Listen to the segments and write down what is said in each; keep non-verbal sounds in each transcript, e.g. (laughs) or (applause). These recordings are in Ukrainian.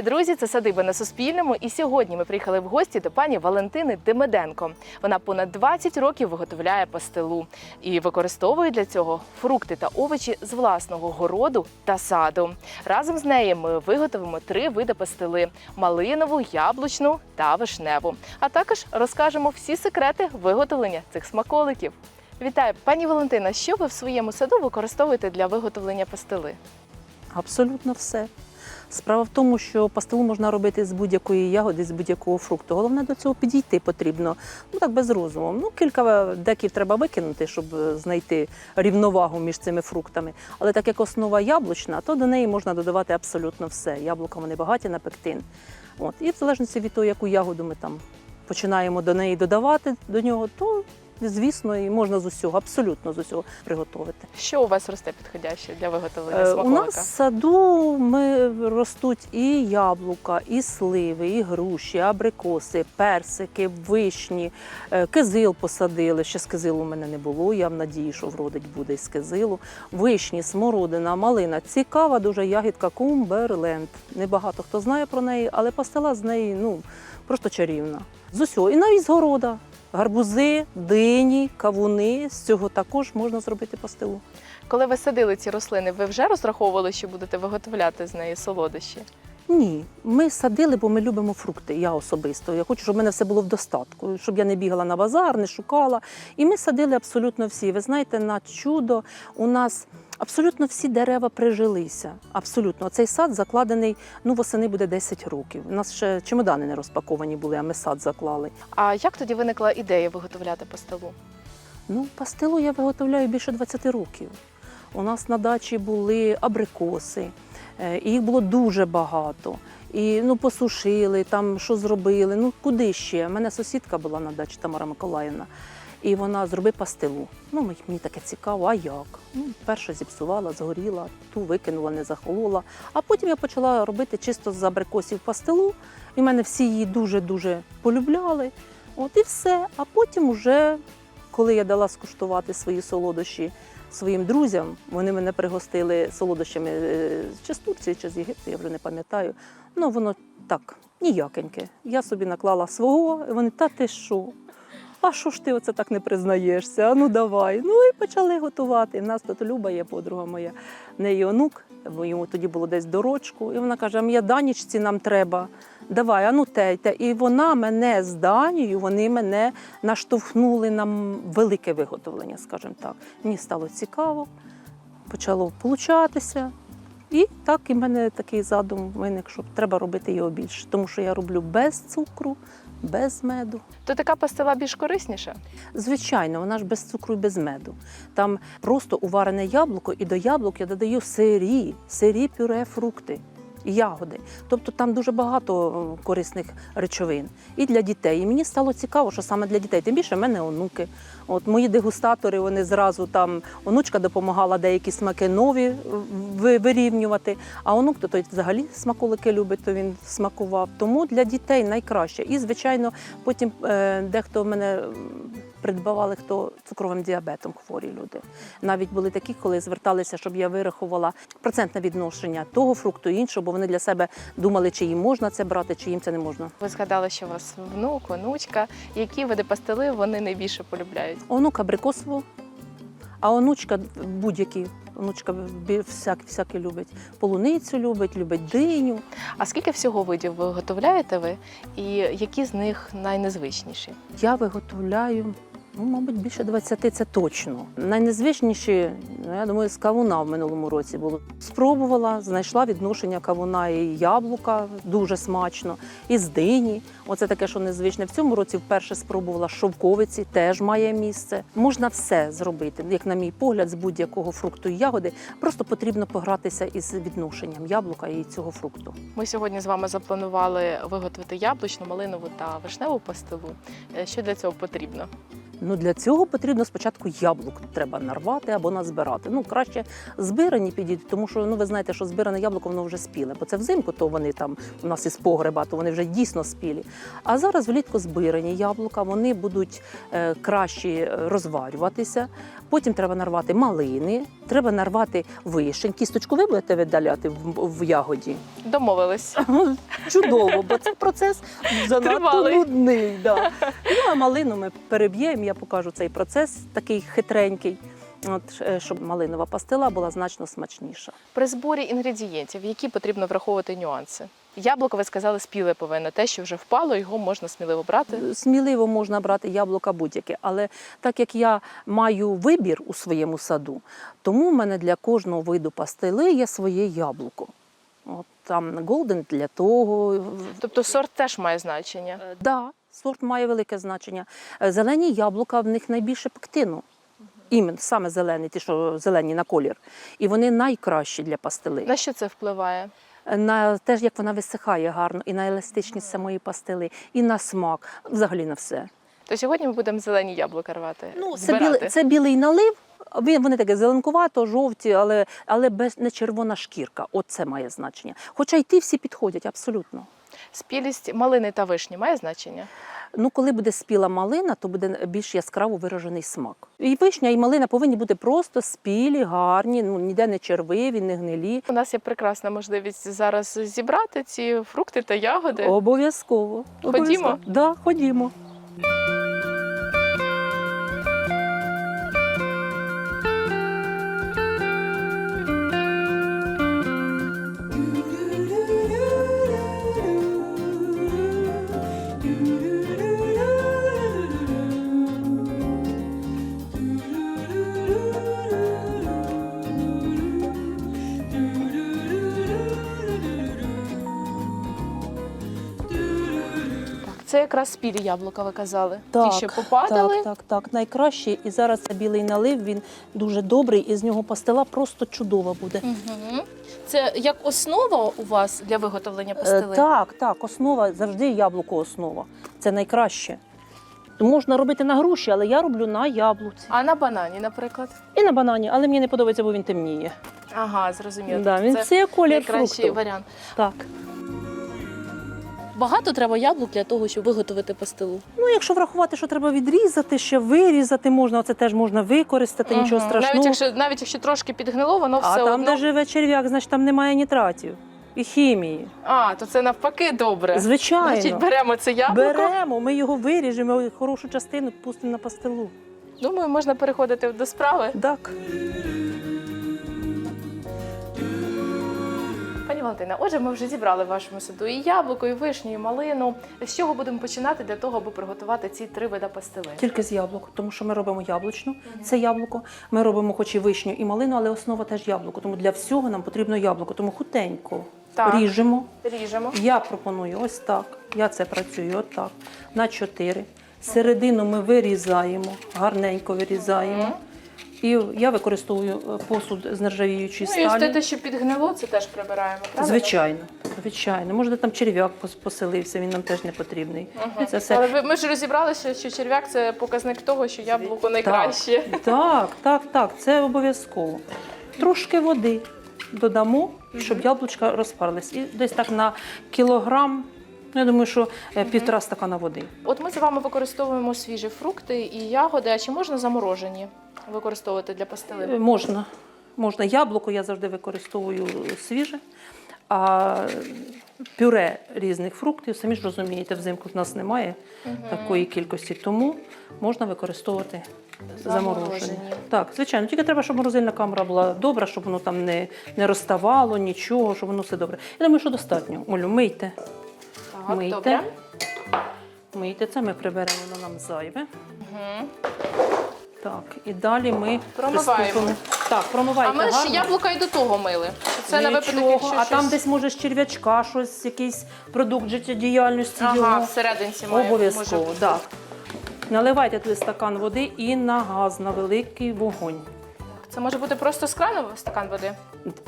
Вітаю, друзі! Це садиба на Суспільному. І сьогодні ми приїхали в гості до пані Валентини Демиденко. Вона понад 20 років виготовляє пастилу і використовує для цього фрукти та овочі з власного городу та саду. Разом з нею ми виготовимо три види пастили: малинову, яблучну та вишневу. А також розкажемо всі секрети виготовлення цих смаколиків. Вітаю, пані Валентина. Що ви в своєму саду використовуєте для виготовлення пастили? Абсолютно все. Справа в тому, що пастилу можна робити з будь-якої ягоди, з будь-якого фрукту. Головне до цього підійти потрібно. Ну так без розуму. Ну, кілька деків треба викинути, щоб е, знайти рівновагу між цими фруктами. Але так як основа яблучна, то до неї можна додавати абсолютно все. Яблука вони багаті на пектин. От. І в залежності від того, яку ягоду ми там починаємо до неї додавати до нього, то звісно, і можна з усього, абсолютно з усього приготувати. Що у вас росте підходяще для виготовлення Е, У нас в саду ми ростуть і яблука, і сливи, і груші, абрикоси, персики, вишні, е, кизил посадили. Ще з кизилу у мене не було. Я в надії, що вродить буде з кизилу. Вишні, смородина, малина. Цікава дуже ягідка Кумберленд. Небагато хто знає про неї, але пастила з неї ну, просто чарівна. З усього. І навіть з города. Гарбузи, дині, кавуни. З цього також можна зробити пастилу. Коли ви садили ці рослини, ви вже розраховували, що будете виготовляти з неї солодощі? Ні, ми садили, бо ми любимо фрукти. Я особисто. Я хочу, щоб в мене все було в достатку, щоб я не бігала на базар, не шукала. І ми садили абсолютно всі. Ви знаєте, на чудо у нас абсолютно всі дерева прижилися. Абсолютно. Цей сад закладений, ну восени буде 10 років. У нас ще чемодани не розпаковані були, а ми сад заклали. А як тоді виникла ідея виготовляти пастилу? Ну, пастилу я виготовляю більше 20 років. У нас на дачі були абрикоси, і їх було дуже багато. І ну, посушили, там що зробили. Ну куди ще? У мене сусідка була на дачі Тамара Миколаївна, і вона зроби пастилу. Ну, мені таке цікаво, а як? Ну, перша зіпсувала, згоріла, ту викинула, не захолола. А потім я почала робити чисто з абрикосів пастилу. І в мене всі її дуже-дуже полюбляли. От і все. А потім уже коли я дала скуштувати свої солодощі своїм друзям, вони мене пригостили солодощами е, чи з Турції, чи з Єгипту, я вже не пам'ятаю. Ну, воно так, ніякеньке. Я собі наклала свого, і вони, та ти що? А що ж ти оце так не признаєшся? А ну давай. Ну і почали готувати. У нас тут Люба є подруга моя, в неї онук, бо йому тоді було десь до рочку, і вона каже: а мені данічці нам треба. Давай, а ну тейте. І вона мене з Данією, вони мене наштовхнули на велике виготовлення, скажімо так. Мені стало цікаво, почало получатися. І так і в мене такий задум виник, що треба робити його більше, тому що я роблю без цукру, без меду. То така пастила більш корисніша? Звичайно, вона ж без цукру і без меду. Там просто уварене яблуко, і до яблук я додаю сирі, сирі пюре фрукти. Ягоди, тобто там дуже багато е, корисних речовин і для дітей. І мені стало цікаво, що саме для дітей. Тим більше в мене онуки. От мої дегустатори, вони зразу там онучка допомагала деякі смаки нові е, вирівнювати. А онук то той взагалі смаколики любить, то він смакував. Тому для дітей найкраще. І звичайно, потім е, дехто в мене придбавали, хто цукровим діабетом хворі люди. Навіть були такі, коли зверталися, щоб я вирахувала процентне відношення того фрукту і іншого, бо вони для себе думали, чи їм можна це брати, чи їм це не можна. Ви згадали, що у вас внук, онучка. Які види пастили вони найбільше полюбляють? Онук абрикосову, а онучка будь-які. Онучка всяк, всякі любить. Полуницю любить, любить диню. А скільки всього видів виготовляєте ви? І які з них найнезвичніші? Я виготовляю, ну, мабуть, більше 20 це точно. Найнезвичніші, ну, я думаю, з кавуна в минулому році було. Спробувала, знайшла відношення кавуна і яблука дуже смачно, і з дині. Оце таке, що незвичне. В цьому році вперше спробувала шовковиці, теж має місце. Можна все зробити, як на мій погляд, з будь-якого фрукту і ягоди. Просто потрібно погратися із відношенням яблука і цього фрукту. Ми сьогодні з вами запланували виготовити яблучну, малинову та вишневу пастилу. Е, Що для цього потрібно? Ну для цього потрібно спочатку яблук треба нарвати або назбирати. Ну краще збирані підійти, тому що ну ви знаєте, що збиране яблуко воно вже спіле, бо це взимку, то вони там у нас із погреба, то вони вже дійсно спілі. А зараз влітку збирані яблука, вони будуть е, краще розварюватися. Потім треба нарвати малини, треба нарвати вишень. Кісточку ви будете видаляти в, в ягоді. Домовились. Чудово, бо це процес (laughs) занадто Тривалий. нудний. Да. Ну а малину ми переб'ємо, я покажу цей процес такий хитренький, от, е, щоб малинова пастила була значно смачніша. При зборі інгредієнтів, які потрібно враховувати нюанси. Яблуко, ви сказали, спіле повинно. Те, що вже впало, його можна сміливо брати. Сміливо можна брати яблука будь-яке, але так як я маю вибір у своєму саду, тому в мене для кожного виду пастили є своє яблуко. От, там голден для того, Тобто сорт теж має значення. Так, да, сорт має велике значення. Е, Зелені яблука в них найбільше пектину. Імен, саме зелені, ті, що зелені на колір. І вони найкращі для пастили. На що це впливає? На те, як вона висихає гарно, і на еластичність самої пастили, і на смак, взагалі на все. То сьогодні ми будемо зелені яблука рвати. Ну, це, білий, це білий налив. Вони таке зеленкувато, жовті, але, але без не червона шкірка. От це має значення. Хоча й ті всі підходять абсолютно. Спілість малини та вишні має значення. Ну, коли буде спіла малина, то буде більш яскраво виражений смак. І вишня, і малина повинні бути просто спілі, гарні, ну ніде не червиві, не гнилі. У нас є прекрасна можливість зараз зібрати ці фрукти та ягоди. Обов'язково. Ходімо? Обов'язково. Да, ходімо. Якраз спілі яблука, ви казали. Так, Ті, що попадали. Так, так, так. Найкраще. І зараз це білий налив, він дуже добрий, і з нього пастила просто чудова буде. Угу. Це як основа у вас для виготовлення Е. Так, так, основа завжди яблуко основа. Це найкраще. Можна робити на груші, але я роблю на яблуці. А на банані, наприклад? І на банані, але мені не подобається, бо він темніє. Ага, зрозуміло. Да, він це це колір найкращий фрукту. варіант. Так. Багато треба яблук для того, щоб виготовити пастилу. Ну, якщо врахувати, що треба відрізати, ще вирізати можна, це теж можна використати, нічого страшного. Навіть якщо навіть якщо трошки підгнило, воно а все там, одно. де живе черв'як, значить там немає нітратів і хімії. А, то це навпаки добре. Звичайно. Значить, беремо це яблуко. Беремо, ми його виріжемо, хорошу частину пустимо на пастилу. Думаю, можна переходити до справи. Так. Валентина, отже, ми вже зібрали в вашому саду і яблуко, і вишню, і малину. З чого будемо починати для того, аби приготувати ці три вида пастили? Тільки з яблук, тому що ми робимо яблучну, це яблуко. Ми робимо хоч і вишню, і малину, але основа теж яблуко. Тому для всього нам потрібно яблуко. Тому хутенько Так. ріжемо. Ріжемо. Я пропоную ось так. Я це працюю отак. На чотири. Середину ми вирізаємо, гарненько вирізаємо. Мгм. І я використовую е, посуд з нержавіючої Ну і ось сталі. те, що підгнило, це теж прибираємо. Правильно? Звичайно, звичайно. Може, там черв'як поселився, він нам теж не потрібний. Мгм. Це все Але ви- ми ж розібралися, що черв'як це показник того, що яблуко найкраще. Так, так, так, це обов'язково. Трошки води додамо, щоб яблучка розпарились. І десь так на кілограм, ну, я думаю, що е, півтора стакана води. От ми з вами використовуємо свіжі фрукти і ягоди. А чи можна заморожені використовувати для Е, пастили? Можна. Можна. Яблуко я завжди використовую свіже. А пюре різних фруктів, самі ж розумієте, взимку в нас немає такої кількості, тому можна використовувати заморожені. Заморожені. Так, звичайно, тільки треба, щоб морозильна камера була добра, щоб воно там не, не розставало, нічого, щоб воно все добре. Я думаю, що достатньо. Олю, мийте. Так, мийте. добре. Мийте це, ми приберемо воно нам зайве. Мгм. Так, і далі ми Промиваємо. приступимо. Так, промивайте А ми гарно. яблука і до того мили. Це на випадок, Нічого. якщо а щось... там десь може з черв'ячка щось, якийсь продукт життєдіяльності ага, його. всерединці має Обов'язково, може так. Наливайте туди стакан води і на газ, на великий вогонь. Це може бути просто з крану стакан води.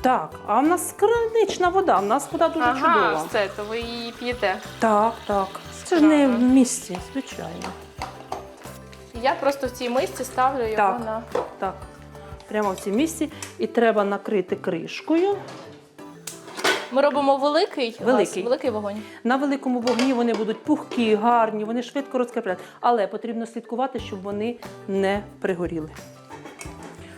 Так, а в нас кранична вода, в нас вода дуже ага, чудова. все, то ви її п'єте. Так, так. Це ж не в місті, звичайно. я просто в цій мисці ставлю його Так. на. Так, прямо в цій місці. І треба накрити кришкою. Ми робимо великий, у вас Великий. великий вогонь. На великому вогні вони будуть пухкі, гарні, вони швидко розкріпляють. Але потрібно слідкувати, щоб вони не пригоріли.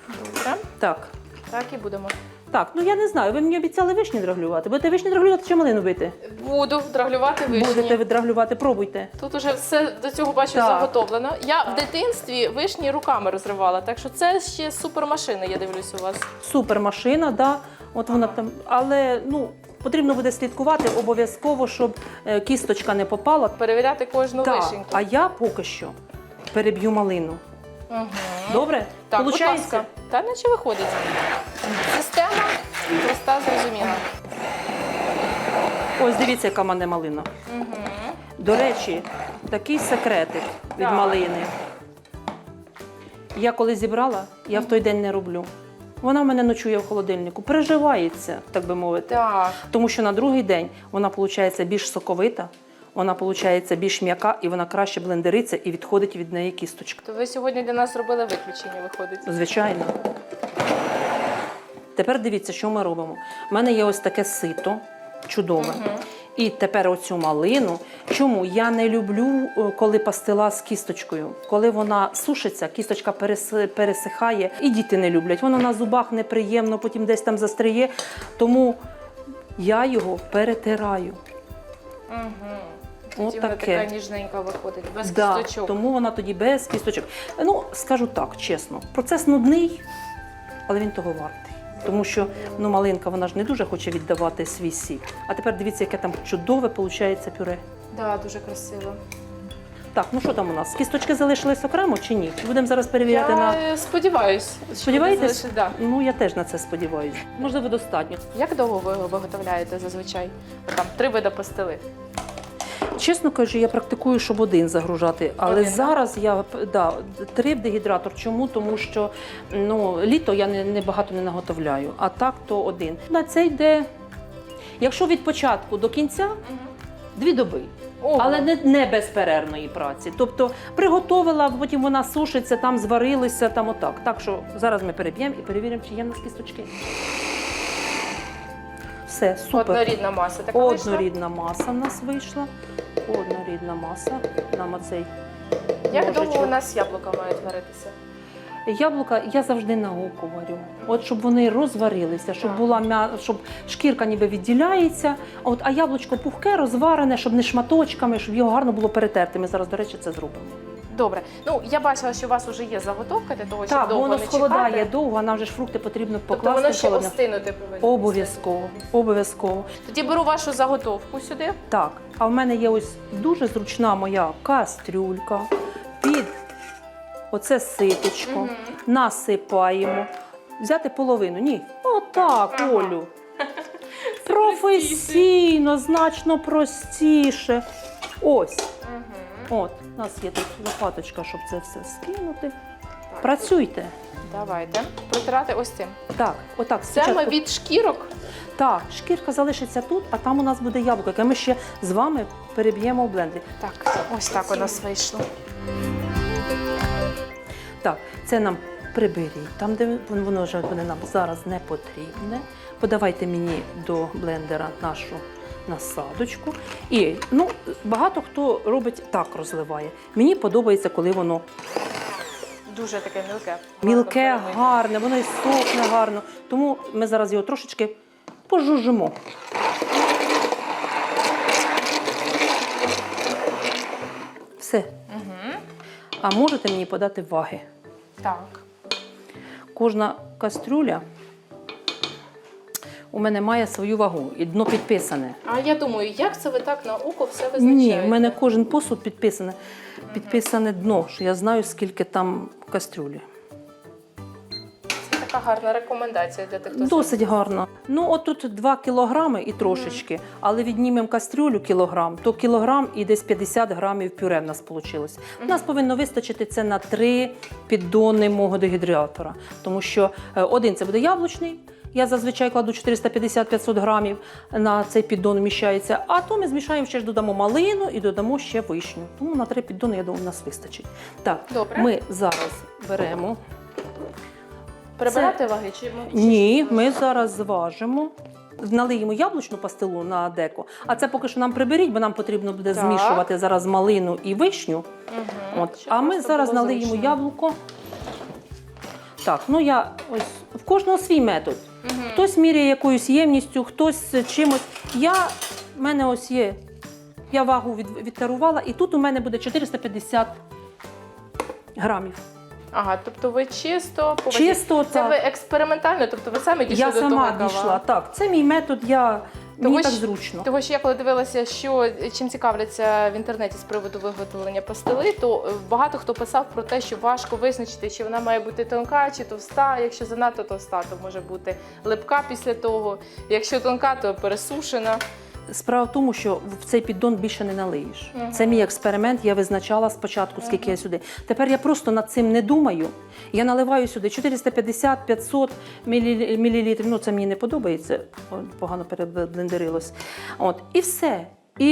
Добре. Так. Так і будемо. Так, ну я не знаю, ви мені обіцяли вишні драглювати. Будете вишні драглювати чи малину бити? Буду драглювати вишні. Будете ви драглювати, пробуйте. Тут уже все до цього бачу Так. заготовлено. Я в дитинстві вишні руками розривала, так що це ще супермашина, я дивлюсь у вас. Супер машина, да. От вона там. Але ну потрібно буде слідкувати обов'язково, щоб е, кісточка не попала. Перевіряти кожну Так, вишеньку. а я поки що переб'ю малину. Угу. Добре? Так, будь ласка. Та наче виходить. Система проста зрозуміла. Ось дивіться, яка в мене малина. Угу. До речі, такий секретик від Так. малини. Я коли зібрала, я в той день не роблю. Вона в мене ночує в холодильнику, переживається, так би мовити. Так. Тому що на другий день вона виходить більш соковита, вона виходить більш м'яка і вона краще блендериться і відходить від неї кісточка. То ви сьогодні для нас зробили виключення, виходить. Звичайно. Тепер дивіться, що ми робимо. У мене є ось таке сито чудове. Мгм. І тепер оцю малину. Чому я не люблю, е, коли пастила з кісточкою? Коли вона сушиться, кісточка переси- пересихає, і діти не люблять. Воно на зубах неприємно, потім десь там застряє. Тому я його перетираю. Угу. От Тоді вона така ніжненька виходить, без Да, кісточок. тому вона тоді без кісточок. Ну, скажу так, чесно, процес нудний, але він того вартий. Тому що ну, малинка вона ж не дуже хоче віддавати свій сік. А тепер дивіться, яке там чудове виходить пюре. Да, дуже красиво. Так, ну що там у нас? Кісточки залишились окремо чи ні? Будемо зараз перевіряти Я на. е, сподіваюсь. Сподіваєтесь? Да. Ну, я теж на це сподіваюся. Можливо, достатньо. Як довго ви його виготовляєте зазвичай? Там три види пастили. Чесно кажучи, я практикую, щоб один загружати. Але Один, зараз я да, три в дегідратор. Чому? Тому що ну, літо я не, не багато не наготовляю, а так то один. На це йде, якщо від початку до кінця, дві доби. Ого. Але не, не безперервної праці. Тобто приготовила, потім вона сушиться, там зварилися, там отак. Так що зараз ми переб'ємо і перевіримо, чи є в нас кісточки. Все, супер. Однорідна маса. Така вийшла? Однорідна маса в нас вийшла. Однорідна маса. Нам оцей Як довго у нас яблука мають варитися? Яблука я завжди на око варю. От щоб вони розварилися, щоб була м'я... щоб шкірка ніби відділяється. От а яблучко пухке, розварене, щоб не шматочками, щоб його гарно було перетерти. Ми зараз, до речі, це зробимо. Добре. Ну я бачила, що у вас вже є заготовка для того, щоб Так, довго воно не схолодає чекати. довго, нам же ж фрукти потрібно Тобто покласти. воно ще холодне. остинути повинно. Обов'язково, обов'язково. Тоді беру вашу заготовку сюди. Так, а в мене є ось дуже зручна моя кастрюлька під оце ситочко. Мгм. Насипаємо. Взяти половину. Ні. Отак, Ага. Олю. (laughs) Професійно, значно простіше. Ось. Угу. От, у нас є тут лопаточка, щоб це все скинути. Працюйте. Давайте протирати ось цим. Так, отак. Це ми від шкірок. Так, шкірка залишиться тут, а там у нас буде яблуко, яке ми ще з вами переб'ємо в бленді. Так, ось так у нас вийшло. Так, це нам приберіть. Там, де воно вже буде нам зараз не потрібне. Подавайте мені до блендера нашу насадочку. І ну, багато хто робить так, розливає. Мені подобається, коли воно Дуже таке мілке. мілке, гарне, воно і сохне гарно. Тому ми зараз його трошечки пожужжимо. Все. Мгм. А можете мені подати ваги? Так. Кожна кастрюля у мене має свою вагу і дно підписане. А я думаю, як це ви так на око все визначаєте? Ні, в мене кожен посуд підписане. Підписане дно, що я знаю, скільки там кастрюлі. Це така гарна рекомендація для тих, хто Досить гарно. Ну, от тут 2 кілограми і трошечки, але віднімемо кастрюлю кілограм, то кілограм і десь 50 грамів пюре в нас вийшло. У нас повинно вистачити це на три піддони мого дегідратора, тому що е, один це буде яблучний, Я зазвичай кладу 450-500 грамів на цей піддон вміщається. А то ми змішаємо ще ж додамо малину і додамо ще вишню. Тому на три піддони, я думаю, у нас вистачить. Так, Добре. ми зараз беремо. Прибирати ваги чи Ні, ми зараз зважимо. Налиємо яблучну пастилу на деко, а це поки що нам приберіть, бо нам потрібно буде Так. змішувати зараз малину і вишню. Мгм. От. Щоб А ми зараз налиємо зручно. яблуко. Так, ну я ось в кожного свій метод. Мгм. Хтось міряє якоюсь ємністю, хтось чимось. Я в мене ось є. Я вагу від, відтарувала, і тут у мене буде 450 грамів. Ага, тобто ви чисто по. Чисто Це так. ви експериментально, тобто ви самі дійшли Я до сама того дійшла. кава. Так, це мій метод, я... Мені так зручно. Тому що я коли дивилася, що чим цікавляться в інтернеті з приводу виготовлення пастили, то е, багато хто писав про те, що важко визначити, чи вона має бути тонка чи товста. Якщо занадто товста, то може бути липка після того. Якщо тонка, то пересушена. Справа в тому, що в цей піддон більше не налиєш. Мгм. Це мій експеримент. Я визначала спочатку, скільки я сюди. Тепер я просто над цим не думаю. Я наливаю сюди 450-500 мілілітрів. Ну це мені не подобається. Погано переблендерилось. От і все. І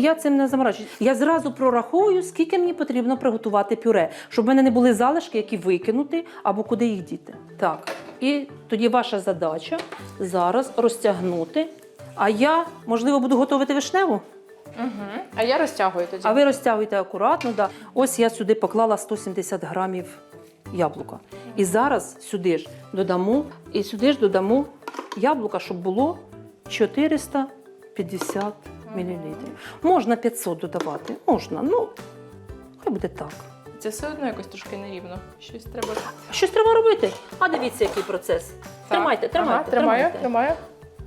я цим не заморачуюсь. Я зразу прораховую, скільки мені потрібно приготувати пюре, щоб в мене не були залишки, які викинути або куди їх діти. Так. І тоді ваша задача зараз розтягнути. А я, можливо, буду готувати вишневу, Угу. А я розтягую тоді. а ви розтягуєте акуратно. Да. Ось я сюди поклала 170 грамів яблука. І зараз сюди ж додамо, і сюди ж додамо яблука, щоб було 450 мл. Можна 500 додавати, можна. Ну, хай буде так. Це все одно якось трошки нерівно. Щось треба. Щось треба робити. А дивіться, який процес. Тримайте, Так. тримайте, Ага, тримаю, тримайте. тримаю.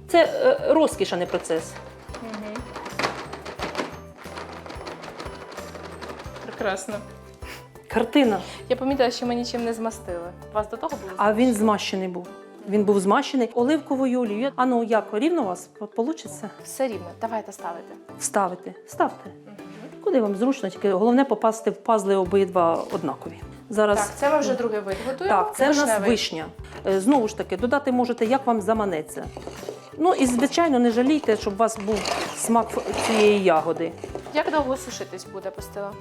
Це е, розкіш, а не процес. Угу. Прекрасно. Картина. Я помітила, що ми нічим не змастили. Вас до того було? А він змащений був. Він був змащений оливковою олією. А ну як рівно у вас вийде? Все рівно. Давайте ставити. Вставити. Ставте. Куди вам зручно, тільки головне попасти в пазли обидва однакові. Зараз Так, це ми вже другий вид готуємо. Так, це в нас вишня. Е, Знову ж таки, додати можете, як вам заманеться. Ну і звичайно, не жалійте, щоб у вас був смак цієї ягоди. Як довго сушитись буде пастила?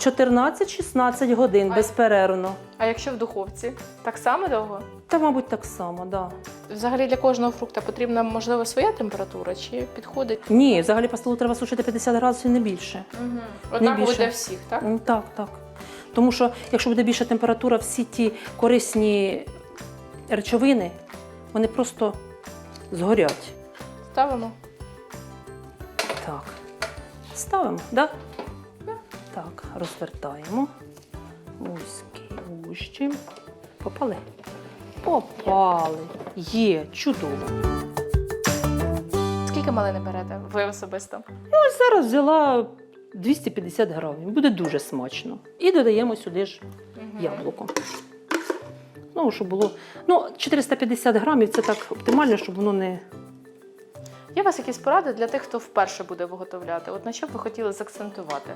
14-16 годин Ай. безперервно. А якщо в духовці? Так само довго? Та, мабуть, так само, так. Да. Взагалі для кожного фрукта потрібна, можливо, своя температура чи підходить? Ні, взагалі пастилу треба сушити 50 градусів, не більше. Угу. Однаково більше. для всіх, так? Так, так. Тому що якщо буде більша температура, всі ті корисні речовини, вони просто згорять. Ставимо. Так. Ставимо, да? так? розвертаємо. Вузький вущим. Попали. Попали. Є, чудово. Скільки малини берете? Ви особисто? Ось зараз взяла 250 грамів. Буде дуже смачно. І додаємо сюди ж яблуко. Ну, щоб було. Ну, 450 грамів це так оптимально, щоб воно не. Є у вас якісь поради для тих, хто вперше буде виготовляти? От на що б ви хотіли закцентувати?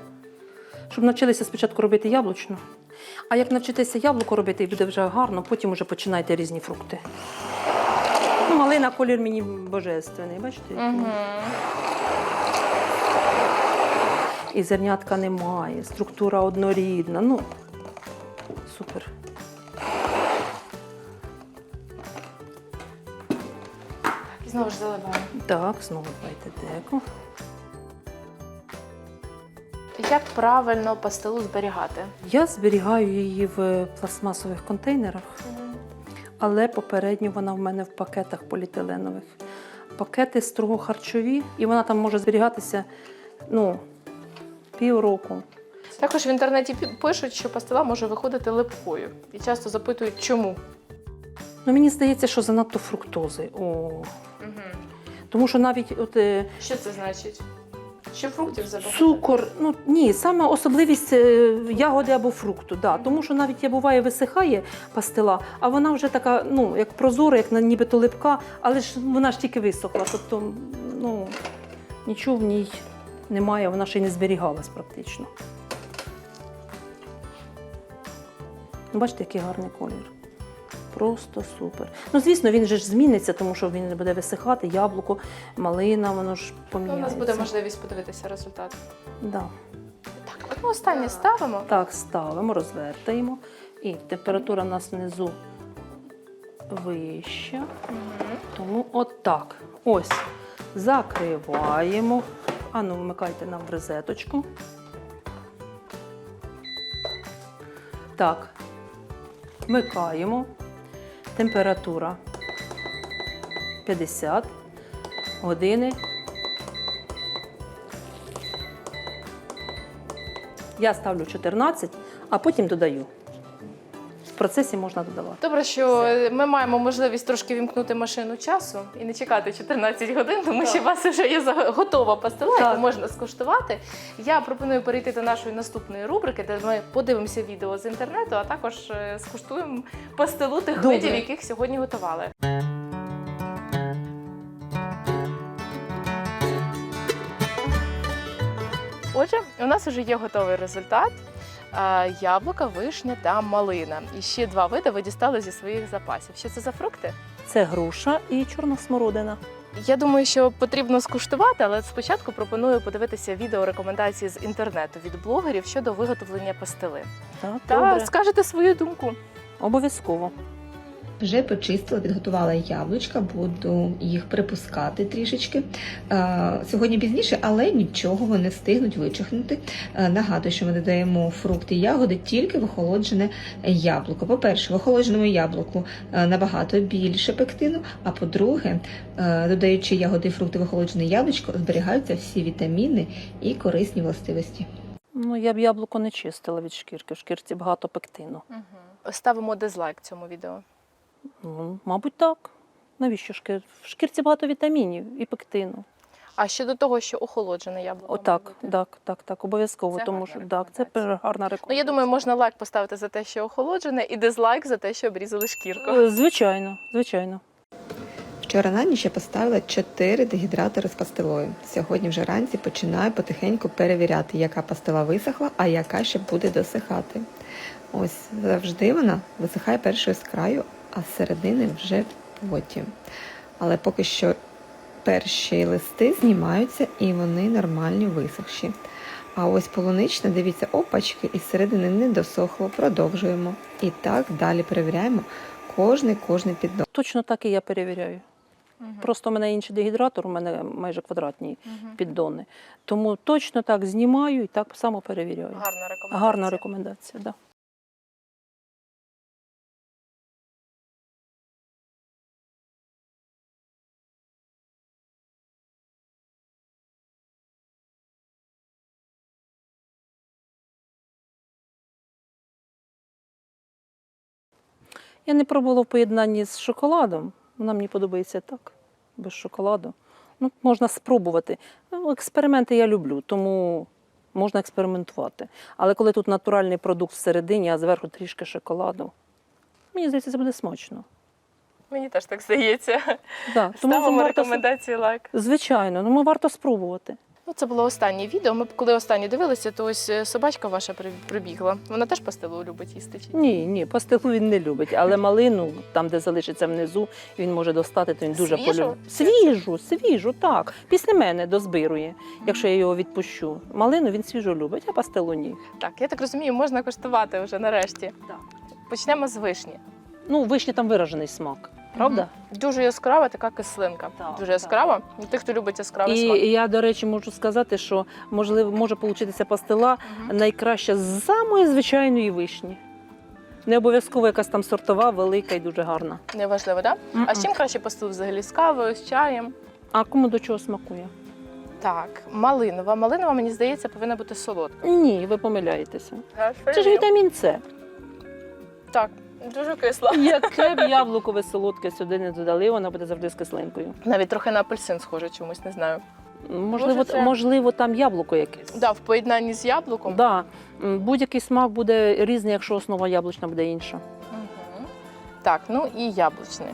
Щоб навчилися спочатку робити яблучну. А як навчитися яблуко робити, і буде вже гарно, потім вже починайте різні фрукти. Ну, малина колір мені божественний, бачите? Угу. І зернятка немає, структура однорідна. Ну, супер. Знову ж заливаємо. Так, знову дайте деко. Як правильно пастилу зберігати? Я зберігаю її в пластмасових контейнерах, але попередньо вона в мене в пакетах поліетиленових. Пакети строго харчові, і вона там може зберігатися ну, півроку. Також в інтернеті пишуть, що пастила може виходити липкою. І часто запитують, чому. Ну, мені здається, що занадто фруктози. О. Угу. Тому що навіть от, е, Що це значить? Що фруктів забагато? цукор, ну ні, саме особливість е, ягоди або фрукту. Да. Тому що навіть я буває висихає пастила, а вона вже така, ну, як прозора, як нібито липка, але ж вона ж тільки висохла. Тобто, ну, нічого в ній немає, вона ще й не зберігалась практично. Бачите, який гарний колір. Просто супер. Ну, звісно, він же ж зміниться, тому що він не буде висихати, яблуко, малина, воно ж Ну, у нас буде можливість подивитися результат. Да. Так, одну останнє ставимо. Так, ставимо, розвертаємо. І температура в нас внизу вища. Мгм. Тому отак. Ось. Закриваємо. Ану, вмикайте нам в розеточку. Так. Вмикаємо. Температура 50 години. Я ставлю 14, а потім додаю. В процесі можна додавати. Добре, що ми маємо можливість трошки вімкнути машину часу і не чекати 14 годин, тому що у вас вже є готова пастила, яку можна скуштувати. Я пропоную перейти до нашої наступної рубрики, де ми подивимося відео з інтернету, а також е, скуштуємо пастилу тих Добре. видів, яких сьогодні готували. Отже, у нас вже є готовий результат. Яблука, вишня та малина. І ще два види ви дістали зі своїх запасів. Що це за фрукти? Це груша і чорна смородина. Я думаю, що потрібно скуштувати, але спочатку пропоную подивитися відео рекомендації з інтернету від блогерів щодо виготовлення пастили. Так, Та добре. скажете свою думку. Обов'язково. Вже почистила, підготувала яблучка, буду їх припускати трішечки. Е, Сьогодні пізніше, але нічого вони встигнуть вичихнути. Е, Нагадую, що ми додаємо фрукти і ягоди тільки в охолоджене яблуко. По-перше, в охолодженому яблуку е, набагато більше пектину. А по-друге, додаючи ягоди і фрукти в охолоджене яблучко, зберігаються всі вітаміни і корисні властивості. Ну, я б яблуко не чистила від шкірки. В шкірці багато пектину. Ставимо дизлайк цьому відео. Ну, мабуть, так. Навіщо шкір? В шкірці багато вітамінів і пектину. А щодо того, що охолоджене яблуко. Отак, так, так, так, обов'язково. Це тому гарна що так, це рекомендація. гарна Ну, я думаю, можна лайк поставити за те, що охолоджене, і дизлайк за те, що обрізали шкірку. Е, Звичайно, звичайно. Вчора на ніч я поставила 4 дегідратори з пастилою. Сьогодні вже ранці починаю потихеньку перевіряти, яка пастила висохла, а яка ще буде досихати. Ось завжди вона висихає першою з краю, а з середини вже потім. Але поки що перші листи знімаються і вони нормальні висохші. А ось полунична, дивіться, опачки, із середини не досохло, продовжуємо. І так далі перевіряємо кожний кожний піддон. Точно так і я перевіряю. Мгм. Просто у мене інший дегідратор, у мене майже квадратні Мгм. піддони. Тому точно так знімаю і так само перевіряю. Гарна рекомендація. Гарна рекомендація, так. Да. Я не пробувала в поєднанні з шоколадом. Вона мені подобається так, без шоколаду. Ну, можна спробувати. Ну, Експерименти я люблю, тому можна експериментувати. Але коли тут натуральний продукт всередині, а зверху трішки шоколаду, мені здається, це буде смачно. Мені теж так здається. Да, тому Ставимо варто... рекомендації лайк. Звичайно, ну ми варто спробувати. Ну, це було останнє відео. Ми коли останнє дивилися, то ось е, собачка ваша прибігла. Вона теж пастилу любить їсти. чи ні? Ні, пастилу він не любить, але малину, там, де залишиться внизу, він може достати, то він дуже Свіжу? полюбить. Свіжу, свіжу, так. Після мене дозбирує, якщо я його відпущу. Малину він свіжу любить, а пастилу ні. Так, я так розумію, можна коштувати вже нарешті. Так. Почнемо з вишні. Ну, вишні там виражений смак, правда? Дуже яскрава така кислинка. Так, Дуже яскрава. Для тих, хто любить яскравий І смак. я, до речі, можу сказати, що можливо може получитися пастила Мгм. найкраща з самої звичайної вишні. Не обов'язково якась там сортова, велика і дуже гарна. Неважливо, так? Да? А з чим краще пастилу взагалі? З кавою, з чаєм? А кому до чого смакує? Так, малинова. Малинова, мені здається, повинна бути солодка. Ні, ви помиляєтеся. Це ж вітамін С. Так, дуже кисла. Яке б яблуко ви солодке сюди не додали, вона буде завжди з кислинкою. Навіть трохи на апельсин схоже чомусь, не знаю. Можливо, Може, це- можливо, там яблуко якесь. Да, в поєднанні з яблуком. Да. М, Будь-який смак буде різний, якщо основа яблучна буде інша. Мгм. Так, ну і яблучний.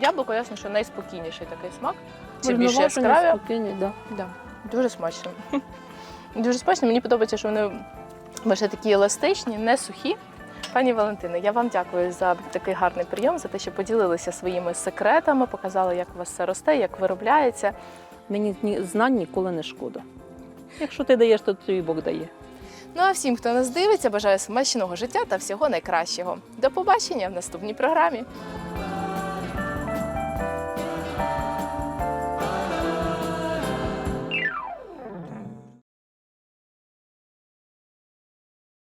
Яблуко, ясно, що найспокійніший такий смак. Більше Врівноважені, яскраві, спокійні, да. да, дуже смачно. Дуже смачно. Мені подобається, що вони Бачите, такі еластичні, не сухі. Пані Валентино, я вам дякую за такий гарний прийом, за те, що поділилися своїми секретами, показали, як у вас все росте, як виробляється. Мені знань ніколи не шкода. Якщо ти даєш, то тобі Бог дає. Ну а всім, хто нас дивиться, бажаю смачного життя та всього найкращого. До побачення в наступній програмі.